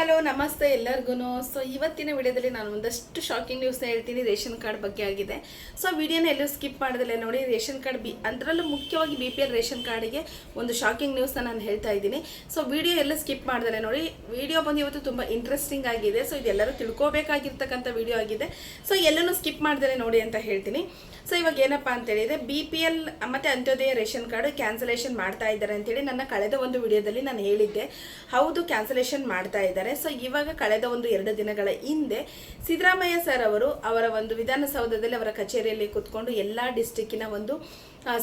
Hello, ನಮಸ್ತೆ ಎಲ್ಲರಿಗೂ so ಇವತ್ತಿನ ವಿಡಿಯೋದಲ್ಲಿ ನಾನು ಒಂದಷ್ಟು ಶಾಕಿಂಗ್ ನ್ಯೂಸ್ನ ಹೇಳ್ತೀನಿ. ರೇಷನ್ ಕಾರ್ಡ್ ಬಗ್ಗೆ ಆಗಿದೆ. ಸೊ ವಿಡಿಯೋನ ಎಲ್ಲೂ ಸ್ಕಿಪ್ ಮಾಡಿದ್ರೆ ನೋಡಿ, ರೇಷನ್ ಕಾರ್ಡ್ ಬಿ ಅದರಲ್ಲೂ ಮುಖ್ಯವಾಗಿ ಬಿ ಪಿ ಎಲ್ ರೇಷನ್ ಕಾರ್ಡಿಗೆ ಒಂದು ಶಾಕಿಂಗ್ ನ್ಯೂಸ್ನ ನಾನು ಹೇಳ್ತಾ ಇದ್ದೀನಿ. ಸೊ ವಿಡಿಯೋ ಎಲ್ಲ ಸ್ಕಿಪ್ ಮಾಡಿದ್ರೆ ನೋಡಿ, ವಿಡಿಯೋ ಬಂದು ಇವತ್ತು ತುಂಬ ಇಂಟ್ರೆಸ್ಟಿಂಗ್ ಆಗಿದೆ. ಸೊ ಇದೆಲ್ಲರೂ ತಿಳ್ಕೋಬೇಕಾಗಿರ್ತಕ್ಕಂಥ ವಿಡಿಯೋ ಆಗಿದೆ. ಸೊ ಎಲ್ಲನೂ ಸ್ಕಿಪ್ ಮಾಡಿದ್ರೆ ನೋಡಿ ಅಂತ ಹೇಳ್ತೀನಿ. ಸೊ ಇವಾಗ ಏನಪ್ಪ ಅಂತ ಹೇಳಿದ್ರೆ ಬಿ ಪಿ ಎಲ್ ಮತ್ತು ಅಂತ್ಯೋದಯ ರೇಷನ್ ಕಾರ್ಡ್ ಕ್ಯಾನ್ಸಲೇಷನ್ ಮಾಡ್ತಾ ಇದ್ದಾರೆ ಅಂತೇಳಿ ನನ್ನ ಕಳೆದ ಒಂದು ವಿಡಿಯೋದಲ್ಲಿ ನಾನು ಹೇಳಿದ್ದೆ. ಹೌದು ಕ್ಯಾನ್ಸಲೇಷನ್ ಮಾಡ್ತಾ ಇದ್ದಾರೆ. ಸೊ ಇವಾಗ ಕಳೆದ ಒಂದು ಎರಡು ದಿನಗಳ ಹಿಂದೆ ಸಿದ್ದರಾಮಯ್ಯ ಸರ್ ಅವರು ಅವರ ಒಂದು ವಿಧಾನಸೌಧದಲ್ಲಿ ಅವರ ಕಚೇರಿಯಲ್ಲಿ ಕೂತ್ಕೊಂಡು ಎಲ್ಲ ಡಿಸ್ಟಿಕ್ಕಿನ ಒಂದು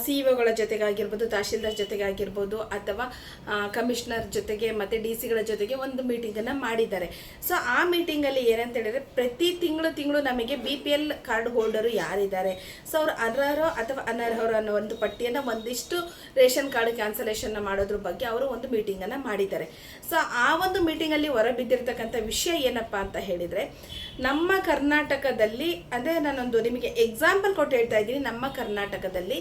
ಸಿ ಇಒಗಳ ಜೊತೆಗಾಗಿರ್ಬೋದು, ತಹಶೀಲ್ದಾರ್ ಜೊತೆಗಾಗಿರ್ಬೋದು ಅಥವಾ ಕಮಿಷನರ್ ಜೊತೆಗೆ ಮತ್ತು ಡಿ ಸಿಗಳ ಜೊತೆಗೆ ಒಂದು ಮೀಟಿಂಗನ್ನು ಮಾಡಿದ್ದಾರೆ. ಸೊ ಆ ಮೀಟಿಂಗಲ್ಲಿ ಏನಂತ ಹೇಳಿದ್ರೆ ಪ್ರತಿ ತಿಂಗಳು ತಿಂಗಳು ನಮಗೆ B P L card holder ಯಾರಿದ್ದಾರೆ? ಸೊ ಅವ್ರು ಅರ್ಹರು ಅಥವಾ ಅನರ್ಹರು ಅನ್ನೋ ಒಂದು ಪಟ್ಟಿಯನ್ನು ಒಂದಿಷ್ಟು ರೇಷನ್ ಕಾರ್ಡ್ ಕ್ಯಾನ್ಸಲೇಷನ್ ಮಾಡೋದ್ರ ಬಗ್ಗೆ ಅವರು ಒಂದು ಮೀಟಿಂಗನ್ನು ಮಾಡಿದ್ದಾರೆ. ಸೊ ಆ ಒಂದು ಮೀಟಿಂಗಲ್ಲಿ ಹೊರಬಿದ್ದಿರ್ತಕ್ಕಂಥ ವಿಷಯ ಏನಪ್ಪ ಅಂತ ಹೇಳಿದರೆ, ನಮ್ಮ ಕರ್ನಾಟಕದಲ್ಲಿ, ಅಂದರೆ ನಾನೊಂದು ನಿಮಗೆ ಎಕ್ಸಾಂಪಲ್ ಕೊಟ್ಟು ಹೇಳ್ತಾ ಇದ್ದೀನಿ. ನಮ್ಮ ಕರ್ನಾಟಕದಲ್ಲಿ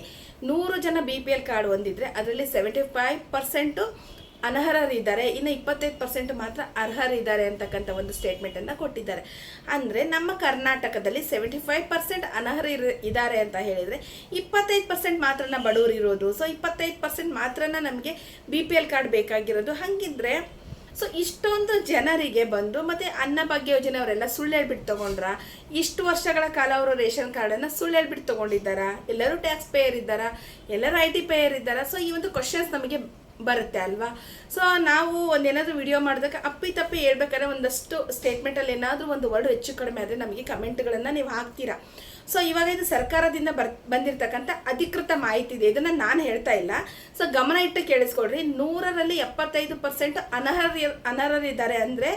ನೂರು ಜನ ಬಿ ಪಿ ಎಲ್ ಕಾರ್ಡ್ ಹೊಂದಿದ್ರೆ ಅದರಲ್ಲಿ ಸೆವೆಂಟಿ ಫೈವ್ ಪರ್ಸೆಂಟು ಅನರ್ಹರಿದ್ದಾರೆ. ಇನ್ನು ಇಪ್ಪತ್ತೈದು ಪರ್ಸೆಂಟ್ ಮಾತ್ರ ಅರ್ಹರಿದ್ದಾರೆ ಅಂತಕ್ಕಂಥ ಒಂದು ಸ್ಟೇಟ್ಮೆಂಟನ್ನು ಕೊಟ್ಟಿದ್ದಾರೆ. ಅಂದರೆ ನಮ್ಮ ಕರ್ನಾಟಕದಲ್ಲಿ ಸೆವೆಂಟಿ ಫೈವ್ ಪರ್ಸೆಂಟ್ ಅನರ್ಹ ಇದ್ದಾರೆ ಅಂತ ಹೇಳಿದರೆ, ಇಪ್ಪತ್ತೈದು ಪರ್ಸೆಂಟ್ ಮಾತ್ರನ ಬಡವರು ಇರೋದು. ಸೊ ಇಪ್ಪತ್ತೈದು ಪರ್ಸೆಂಟ್ ಮಾತ್ರನ ನಮಗೆ ಬಿ ಪಿ ಎಲ್ ಕಾರ್ಡ್ ಬೇಕಾಗಿರೋದು. ಹಾಗಿದ್ರೆ ಸೊ ಇಷ್ಟೊಂದು ಜನರಿಗೆ ಬಂದು ಮತ್ತೆ ಅನ್ನಭಾಗ್ಯ ಯೋಜನೆ ಅವರೆಲ್ಲ ಸುಳ್ಳು ಹೇಳ್ಬಿಟ್ಟು ತಗೊಂಡ್ರ? ಇಷ್ಟು ವರ್ಷಗಳ ಕಾಲ ಅವರು ರೇಷನ್ ಕಾರ್ಡನ್ನು ಸುಳ್ಳು ಹೇಳ್ಬಿಟ್ಟು ತಗೊಂಡಿದ್ದಾರಾ? ಎಲ್ಲರೂ ಟ್ಯಾಕ್ಸ್ ಪೇಯರ್ ಇದ್ದಾರಾ? ಎಲ್ಲರೂ ಐ ಟಿ ಪೇಯರ್ ಇದ್ದಾರಾ? ಸೊ ಈ ಒಂದು ಕ್ವಶನ್ಸ್ ನಮಗೆ ಬರುತ್ತೆ ಅಲ್ವಾ? ಸೊ ನಾವು ಒಂದೇನಾದರೂ ವಿಡಿಯೋ ಮಾಡಿದಾಗ ಅಪ್ಪಿ ತಪ್ಪಿ ಹೇಳ್ಬೇಕಾದ್ರೆ ಒಂದಷ್ಟು ಸ್ಟೇಟ್ಮೆಂಟಲ್ಲಿ ಏನಾದರೂ ಒಂದು ವರ್ಡ್ ಹೆಚ್ಚು ಕಡಿಮೆ ಆದರೆ ನಮಗೆ ಕಮೆಂಟ್ಗಳನ್ನು ನೀವು ಹಾಕ್ತೀರಾ. ಸೊ ಇವಾಗ ಇದು ಸರ್ಕಾರದಿಂದ ಬರ್, ಬಂದಿರತಕ್ಕಂಥ ಅಧಿಕೃತ ಮಾಹಿತಿ ಇದೆ. ಇದನ್ನು ನಾನು ಹೇಳ್ತಾ ಇಲ್ಲ. ಸೊ ಗಮನ ಇಟ್ಟು ಕೇಳಿಸ್ಕೊಡ್ರಿ ನೂರರಲ್ಲಿ ಎಪ್ಪತ್ತೈದು ಪರ್ಸೆಂಟ್ ಅನರ್ಹ ಅನರ್ಹರಿದ್ದಾರೆ ಅಂದರೆ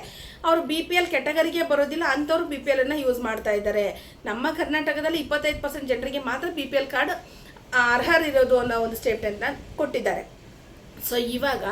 ಅವರು ಬಿ ಪಿ ಎಲ್ ಕೆಟಗರಿಗೆ ಬರೋದಿಲ್ಲ, ಅಂಥವ್ರು ಬಿ ಪಿ ಎಲನ್ನು ಯೂಸ್ ಮಾಡ್ತಾ ಇದ್ದಾರೆ. ನಮ್ಮ ಕರ್ನಾಟಕದಲ್ಲಿ ಇಪ್ಪತ್ತೈದು ಪರ್ಸೆಂಟ್ ಜನರಿಗೆ ಮಾತ್ರ ಬಿ ಪಿ ಎಲ್ ಕಾರ್ಡ್ ಅರ್ಹರಿರೋದು ಅನ್ನೋ ಒಂದು ಸ್ಟೇಟ್ಮೆಂಟ್ನ ಕೊಟ್ಟಿದ್ದಾರೆ. ಸೊ ಇವಾಗ,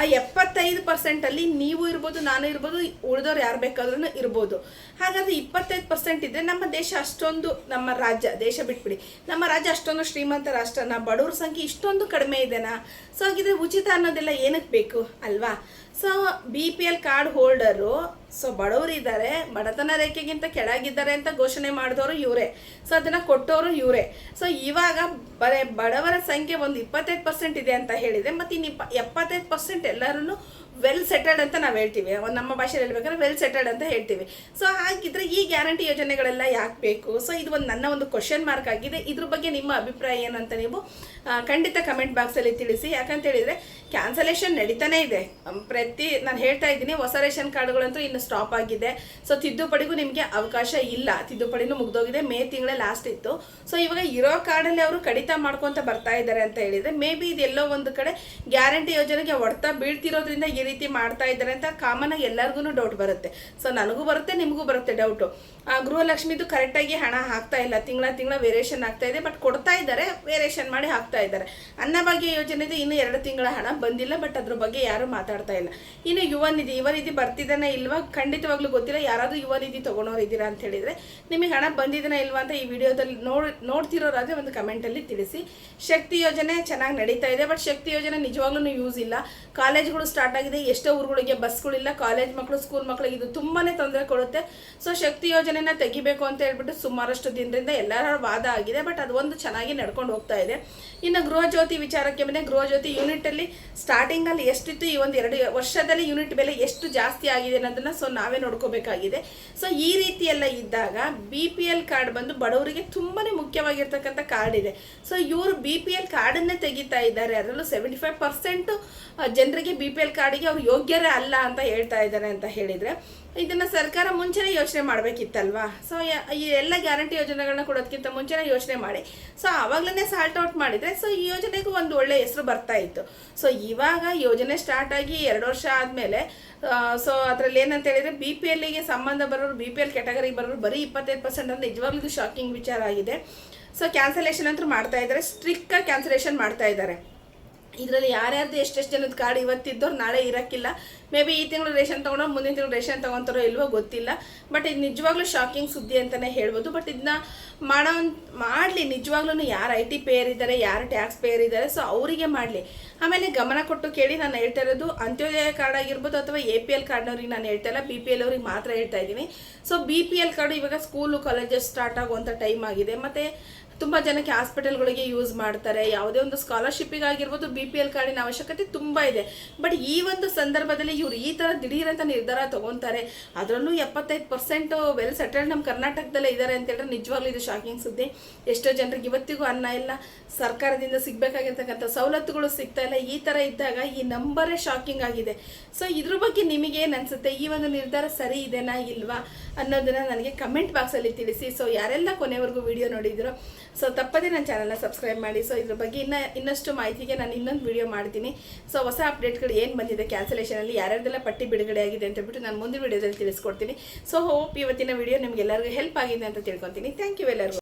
ಆ ಎಪ್ಪತ್ತೈದು ಪರ್ಸೆಂಟಲ್ಲಿ ನೀವು ಇರ್ಬೋದು, ನಾನು ಇರ್ಬೋದು, ಉಳಿದವ್ರು ಯಾರು ಬೇಕಾದ್ರೂ ಇರ್ಬೋದು. ಹಾಗಾದ್ರೆ ಇಪ್ಪತ್ತೈದು ಪರ್ಸೆಂಟ್ ಇದ್ದರೆ ನಮ್ಮ ದೇಶ ಅಷ್ಟೊಂದು, ನಮ್ಮ ರಾಜ್ಯ, ದೇಶ ಬಿಟ್ಬಿಡಿ. ನಮ್ಮ ರಾಜ್ಯ ಅಷ್ಟೊಂದು ಶ್ರೀಮಂತ ರಾಷ್ಟ್ರನ ಬಡವ್ರ ಸಂಖ್ಯೆ ಇಷ್ಟೊಂದು ಕಡಿಮೆ ಇದೆನಾ? ಸೊ ಹಾಗಿದ್ರೆ ಉಚಿತ ಅನ್ನೋದೆಲ್ಲ ಏನಕ್ಕೆ ಬೇಕು, ಅಲ್ವಾ? So B P L card holder so ಬಡವರು ಇದ್ದಾರೆ ಬಡತನ ರೇಖೆಗಿಂತ ಕೆಳಗಿದ್ದಾರೆ ಅಂತ ಘೋಷಣೆ ಮಾಡಿದವರು ಇವರೇ. ಸೊ ಅದನ್ನು ಕೊಟ್ಟವರು ಇವರೇ. ಸೊ ಇವಾಗ ಬರೇ ಬಡವರ ಸಂಖ್ಯೆ ಒಂದು ಇಪ್ಪತ್ತೈದು ಪರ್ಸೆಂಟ್ ಇದೆ ಅಂತ ಹೇಳಿದೆ ಮತ್ತು ಇನ್ನು ಇಪ್ಪ ಎಪ್ಪತ್ತೈದು ಪರ್ಸೆಂಟ್ ಎಲ್ಲರೂ ವೆಲ್ ಸೆಟಲ್ಡ್ ಅಂತ ನಾವು ಹೇಳ್ತೀವಿ. ಒಂದು ನಮ್ಮ ಭಾಷೆಯಲ್ಲಿ ಹೇಳ್ಬೇಕಂದ್ರೆ ವೆಲ್ ಸೆಟಲ್ಡ್ ಅಂತ ಹೇಳ್ತೀವಿ. ಸೊ ಹಾಗಿದ್ರೆ ಈ ಗ್ಯಾರಂಟಿ ಯೋಜನೆಗಳೆಲ್ಲ ಯಾಕೆ ಬೇಕು? ಸೊ ಇದು ಒಂದು ನನ್ನ ಒಂದು ಕ್ವಶನ್ ಮಾರ್ಕ್ ಆಗಿದೆ. ಇದ್ರ ಬಗ್ಗೆ ನಿಮ್ಮ ಅಭಿಪ್ರಾಯ ಏನು ಅಂತ ನೀವು ಖಂಡಿತ ಕಮೆಂಟ್ ಬಾಕ್ಸಲ್ಲಿ ತಿಳಿಸಿ. ಯಾಕಂತ ಹೇಳಿದ್ರೆ ಕ್ಯಾನ್ಸಲೇಷನ್ ನಡೀತಾನೆ ಇದೆ. ಪ್ರತಿ, ನಾನು ಹೇಳ್ತಾ ಇದ್ದೀನಿ, ಹೊಸ ರೇಷನ್ ಕಾರ್ಡ್ಗಳಂತೂ ಇನ್ನು ಸ್ಟಾಪ್ ಆಗಿದೆ. ಸೊ ತಿದ್ದುಪಡಿಗೂ ನಿಮಗೆ ಅವಕಾಶ ಇಲ್ಲ. ತಿದ್ದುಪಡಿನೂ ಮುಗ್ದೋಗಿದೆ. ಮೇ ತಿಂಗಳೇ ಲಾಸ್ಟ್ ಇತ್ತು. ಸೊ ಇವಾಗ ಇರೋ ಕಾರ್ಡಲ್ಲಿ ಅವರು ಕಡಿತ ಮಾಡ್ಕೊತ ಬರ್ತಾ ಇದ್ದಾರೆ ಅಂತ ಹೇಳಿದರೆ ಮೇ ಬಿ ಇದೆಲ್ಲೋ ಒಂದು ಕಡೆ ಗ್ಯಾರಂಟಿ ಯೋಜನೆಗೆ ಹೊಡ್ತಾ ಬೀಳ್ತಿರೋದ್ರಿಂದ ರೀತಿ ಮಾಡ್ತಾ ಇದ್ದಾರೆ ಅಂತ ಕಾಮನ್ ಆಗಿ ಎಲ್ಲರಿಗೂ ಡೌಟ್ ಬರುತ್ತೆ. ಸೊ ನನಗೂ ಬರುತ್ತೆ, ನಿಮಗೂ ಬರುತ್ತೆ ಡೌಟು ಗೃಹಲಕ್ಷ್ಮಿದು ಕರೆಕ್ಟಾಗಿ ಹಣ ಹಾಕ್ತಾ ಇಲ್ಲ. ತಿಂಗಳ ತಿಂಗಳ ವೇರಿಯೇಷನ್ ಆಗ್ತಾ ಇದೆ ಬಟ್ ಕೊಡ್ತಾ ಇದ್ದಾರೆ ವೇರಿಯೇಷನ್ ಮಾಡಿ ಹಾಕ್ತಾ ಇದ್ದಾರೆ. ಅನ್ನಭಾಗ್ಯ ಯೋಜನೆದು ಇನ್ನು ಎರಡು ತಿಂಗಳ ಹಣ ಬಂದಿಲ್ಲ ಬಟ್ ಅದ್ರ ಬಗ್ಗೆ ಯಾರು ಮಾತಾಡ್ತಾ ಇಲ್ಲ. ಇನ್ನು ಯುವ ನಿಧಿ ಯುವ ನಿಧಿ ಬರ್ತಿದ್ದಾನೆ ಇಲ್ವಾ? ಖಂಡಿತವಾಗ್ಲೂ ಗೊತ್ತಿಲ್ಲ. ಯಾರಾದರೂ ಯುವ ನಿಧಿ ತಗೊಂಡವ್ರು ಇದ್ದೀರಾ ಅಂತ ಹೇಳಿದ್ರೆ, ನಿಮಗೆ ಹಣ ಬಂದಿದ್ದಾನೆ ಇಲ್ವಾ ಅಂತ ಈ ವಿಡಿಯೋದಲ್ಲಿ ನೋಡ್, ನೋಡ್ತಿರೋರಾದ್ರೆ ಒಂದು ಕಮೆಂಟಲ್ಲಿ ತಿಳಿಸಿ. ಶಕ್ತಿ ಯೋಜನೆ ಚೆನ್ನಾಗಿ ನಡೀತಾ ಇದೆ ಬಟ್ ಶಕ್ತಿ ಯೋಜನೆ ನಿಜವಾಗ್ಲೂ ಯೂಸ್ ಇಲ್ಲ. ಕಾಲೇಜ್ಗಳು ಸ್ಟಾರ್ಟ್ ಆಗಿದೆ ಎಷ್ಟೋ ಊರುಗಳಿಗೆ ಬಸ್ಗಳಿಲ್ಲ ಕಾಲೇಜ್ ಮಕ್ಕಳು ಸ್ಕೂಲ್ ಮಕ್ಕಳಿಗೆ ಇದು ತುಂಬಾನೇ ತೊಂದರೆ ಕೊಡುತ್ತೆ. ಸೊ ಶಕ್ತಿ ಯೋಜನೆನ ತೆಗಿಬೇಕು ಅಂತ ಹೇಳ್ಬಿಟ್ಟು ಸುಮಾರಷ್ಟು ದಿನದಿಂದ ಎಲ್ಲರ ವಾದ ಆಗಿದೆ ಬಟ್ ಅದು ಒಂದು ಚೆನ್ನಾಗಿ ನಡ್ಕೊಂಡು ಹೋಗ್ತಾ ಇದೆ. ಇನ್ನು ಗೃಹ ಜ್ಯೋತಿ ವಿಚಾರಕ್ಕೆ ಬಂದರೆ, ಗೃಹ ಜ್ಯೋತಿ ಯೂನಿಟಲ್ಲಿ ಸ್ಟಾರ್ಟಿಂಗಲ್ಲಿ ಎಷ್ಟಿತ್ತು, ಈ ಒಂದು ಎರಡು ವರ್ಷದಲ್ಲಿ ಯೂನಿಟ್ ಬೆಲೆ ಎಷ್ಟು ಜಾಸ್ತಿ ಆಗಿದೆ ಅನ್ನೋದನ್ನ ಸೊ ನಾವೇ ನೋಡ್ಕೋಬೇಕಾಗಿದೆ. ಸೊ ಈ ರೀತಿ ಎಲ್ಲ ಇದ್ದಾಗ ಬಿ ಪಿ ಎಲ್ ಕಾರ್ಡ್ ಬಂದು ಬಡವರಿಗೆ ತುಂಬಾನೇ ಮುಖ್ಯವಾಗಿರ್ತಕ್ಕಂಥ ಕಾರ್ಡ್ ಇದೆ. ಸೊ ಇವರು ಬಿ ಪಿ ಎಲ್ ಕಾರ್ಡನ್ನೇ ತೆಗಿತಾ ಇದ್ದಾರೆ. ಅದರಲ್ಲೂ ಸೆವೆಂಟಿ ಫೈವ್ ಪರ್ಸೆಂಟು ಜನರಿಗೆ ಬಿ ಪಿ ಎಲ್ ಕಾರ್ಡಿಗೆ ಅವ್ರು ಯೋಗ್ಯರೇ ಅಲ್ಲ ಅಂತ ಹೇಳ್ತಾ ಇದ್ದಾರೆ ಅಂತ ಹೇಳಿದರೆ, ಇದನ್ನ ಸರ್ಕಾರ ಮುಂಚೆನೇ ಯೋಚನೆ ಮಾಡಬೇಕಿತ್ತಲ್ವಾ? ಸೊ ಈ ಎಲ್ಲ ಗ್ಯಾರಂಟಿ ಯೋಜನೆಗಳನ್ನ ಕೊಡೋದಕ್ಕಿಂತ ಮುಂಚೆನೇ ಯೋಚನೆ ಮಾಡಿ. ಸೊ ಆವಾಗಲೇ ಸಾಲ್ಟ್ ಔಟ್ ಮಾಡಿದರೆ ಸೊ ಈ ಯೋಜನೆಗೂ ಒಂದು ಒಳ್ಳೆ ಹೆಸರು ಬರ್ತಾ ಇತ್ತು. ಸೊ ಇವಾಗ ಯೋಜನೆ ಸ್ಟಾರ್ಟ್ ಆಗಿ ಎರಡು ವರ್ಷ ಆದಮೇಲೆ ಸೊ ಅದ್ರಲ್ಲಿ ಏನಂತ ಹೇಳಿದರೆ ಬಿ ಪಿ ಎಲ್ಲಿಗೆ ಸಂಬಂಧ ಬರೋರು ಬಿ ಪಿ ಎಲ್ ಕ್ಯಾಟಗರಿಗೆ ಬರೋರು ಬರೀ ಇಪ್ಪತ್ತೈದು ಪರ್ಸೆಂಟ್ ಅಂದರೆ ನಿಜವಾಗ್ಲೂ ಶಾಕಿಂಗ್ ವಿಚಾರ ಆಗಿದೆ. ಸೊ ಕ್ಯಾನ್ಸಲೇಷನ್ ಅಂತೂ ಮಾಡ್ತಾ ಇದ್ದಾರೆ ಸ್ಟ್ರಿಕ್ಟಾಗಿ ಕ್ಯಾನ್ಸಲೇಷನ್ ಮಾಡ್ತಾ ಇದ್ದಾರೆ. ಇದರಲ್ಲಿ ಯಾರ್ಯಾರ್ದು ಎಷ್ಟೆಷ್ಟು ಜನದ ಕಾರ್ಡ್ ಇವತ್ತಿದ್ದವ್ರು ನಾಳೆ ಇರೋಕ್ಕಿಲ್ಲ. ಮೇ ಬಿ ಈ ತಿಂಗಳು ರೇಷನ್ ತೊಗೊಂಡು ಮುಂದಿನ ತಿಂಗಳು ರೇಷನ್ ತೊಗೊತಾರೋ ಇಲ್ವೋ ಗೊತ್ತಿಲ್ಲ. ಬಟ್ ಇದು ನಿಜವಾಗ್ಲೂ ಶಾಕಿಂಗ್ ಸುದ್ದಿ ಅಂತಲೇ ಹೇಳ್ಬೋದು. ಬಟ್ ಇದನ್ನ ಮಾಡೋ ಮಾಡಲಿ. ನಿಜವಾಗ್ಲೂ ಯಾರು ಐ ಟಿ ಪೇಯರ್ ಇದ್ದಾರೆ ಯಾರು ಟ್ಯಾಕ್ಸ್ ಪೇಯರ್ ಇದ್ದಾರೆ ಸೊ ಅವರಿಗೆ ಮಾಡಲಿ. ಆಮೇಲೆ ಗಮನ ಕೊಟ್ಟು ಕೇಳಿ ನಾನು ಹೇಳ್ತಾ ಇರೋದು ಅಂತ್ಯೋದಯ ಕಾರ್ಡ್ ಆಗಿರ್ಬೋದು ಅಥವಾ ಎ ಪಿ ಎಲ್ ಕಾರ್ಡ್ನವ್ರಿಗೆ ನಾನು ಹೇಳ್ತಾ ಇಲ್ಲ. ಬಿ ಪಿ ಎಲ್ ಅವ್ರಿಗೆ ಮಾತ್ರ ಹೇಳ್ತಾ ಇದ್ದೀನಿ. So B P L card ಇವಾಗ ಸ್ಕೂಲು ಕಾಲೇಜಸ್ ಸ್ಟಾರ್ಟ್ ಆಗುವಂಥ ಟೈಮ್ ಆಗಿದೆ. ಮತ್ತು ತುಂಬ ಜನಕ್ಕೆ ಹಾಸ್ಪಿಟಲ್ಗಳಿಗೆ ಯೂಸ್ ಮಾಡ್ತಾರೆ. ಯಾವುದೇ ಒಂದು ಸ್ಕಾಲರ್ಶಿಪ್ಪಿಗಾಗಿರ್ಬೋದು ಬಿ ಪಿ ಎಲ್ ಕಾರ್ಡಿನ ಅವಶ್ಯಕತೆ ತುಂಬ ಇದೆ. ಬಟ್ ಈ ಒಂದು ಸಂದರ್ಭದಲ್ಲಿ ಇವ್ರು ಈ ಥರ ದಿಢೀರಂತ ನಿರ್ಧಾರ ತಗೊತಾರೆ. ಅದರಲ್ಲೂ ಎಪ್ಪತ್ತೈದು ಪರ್ಸೆಂಟ್ ವೆಲ್ ಸೆಟಲ್ಡ್ ನಮ್ಮ ಕರ್ನಾಟಕದಲ್ಲೇ ಇದ್ದಾರೆ ಅಂತ ಹೇಳಿದ್ರೆ ನಿಜವಾಗ್ಲೂ ಇದು ಶಾಕಿಂಗ್ ಸುದ್ದಿ. ಎಷ್ಟೋ ಜನರಿಗೆ ಇವತ್ತಿಗೂ ಅನ್ನ ಇಲ್ಲ. ಸರ್ಕಾರದಿಂದ ಸಿಗಬೇಕಾಗಿರ್ತಕ್ಕಂಥ ಸವಲತ್ತುಗಳು ಸಿಗ್ತಾ ಇಲ್ಲ. ಈ ಥರ ಇದ್ದಾಗ ಈ ನಂಬರೇ ಶಾಕಿಂಗ್ ಆಗಿದೆ. ಸೊ ಇದ್ರ ಬಗ್ಗೆ ನಿಮಗೆ ಏನು ಅನಿಸುತ್ತೆ? ಈ ಒಂದು ನಿರ್ಧಾರ ಸರಿ ಇದೆನಾ ಇಲ್ವಾ ಅನ್ನೋದನ್ನ ನನಗೆ ಕಮೆಂಟ್ ಬಾಕ್ಸಲ್ಲಿ ತಿಳಿಸಿ. ಸೊ ಯಾರೆಲ್ಲ ಕೊನೆವರೆಗೂ ವಿಡಿಯೋ ನೋಡಿದ್ರು ಸೊ ತಪ್ಪದೇ ನನ್ನ ಚಾನಲ್ನ ಸಬ್ಸ್ಕ್ರೈಬ್ ಮಾಡಿ. ಸೊ ಇದ್ರ ಬಗ್ಗೆ ಇನ್ನ, ಇನ್ನಷ್ಟು ಮಾಹಿತಿಗೆ ನಾನು ಇನ್ನೊಂದು ವಿಡಿಯೋ ಮಾಡ್ತೀನಿ. ಸೊ ಹೊಸ ಅಪ್ಡೇಟ್ಗಳು ಏನು ಬಂದಿದೆ ಕ್ಯಾನ್ಸಲೇಷನಲ್ಲಿ ಯಾರ್ಯಾರ್ದೆಲ್ಲ ಪಟ್ಟಿ ಬಿಡುಗಡೆ ಆಗಿದೆ ಅಂತ ಹೇಳ್ಬಿಟ್ಟು ನಾನು ಮುಂದಿನ ವಿಡಿಯೋದಲ್ಲಿ ತಿಳಿಸ್ಕೊಡ್ತೀನಿ. ಸೊ ಹೋಪ್ ಇವತ್ತಿನ ವಿಡಿಯೋ ನಿಮ್ಗೆ ಎಲ್ಲರಿಗೂ ಹೆಲ್ಪ್ ಆಗಿದೆ ಅಂತ ತಿಳ್ಕೊತೀನಿ. ಥ್ಯಾಂಕ್ ಯು ಎಲ್ಲರಿಗೂ.